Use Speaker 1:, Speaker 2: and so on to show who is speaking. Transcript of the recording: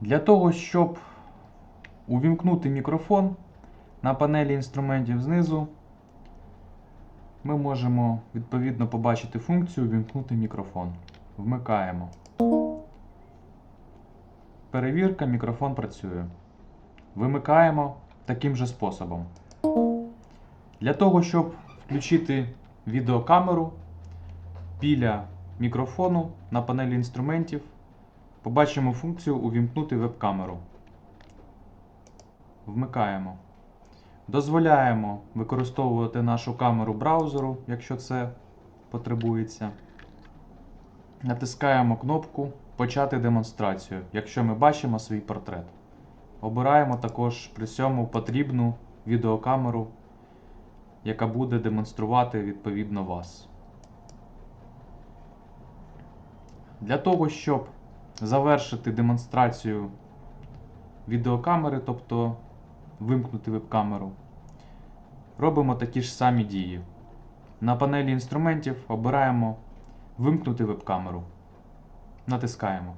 Speaker 1: Для того, щоб увімкнути мікрофон на панелі інструментів знизу, ми можемо відповідно побачити функцію Увімкнути мікрофон. Вмикаємо. Перевірка, мікрофон працює. Вимикаємо таким же способом. Для того, щоб включити відеокамеру біля мікрофону на панелі інструментів, побачимо функцію Увімкнути веб-камеру. Вмикаємо. Дозволяємо використовувати нашу камеру браузеру, якщо це потребується. Натискаємо кнопку Почати демонстрацію, якщо ми бачимо свій портрет. Обираємо також при цьому потрібну відеокамеру, яка буде демонструвати відповідно вас. Для того, щоб завершити демонстрацію відеокамери, тобто вимкнути веб-камеру, робимо такі ж самі дії. На панелі інструментів обираємо Вимкнути веб-камеру. Натискаємо.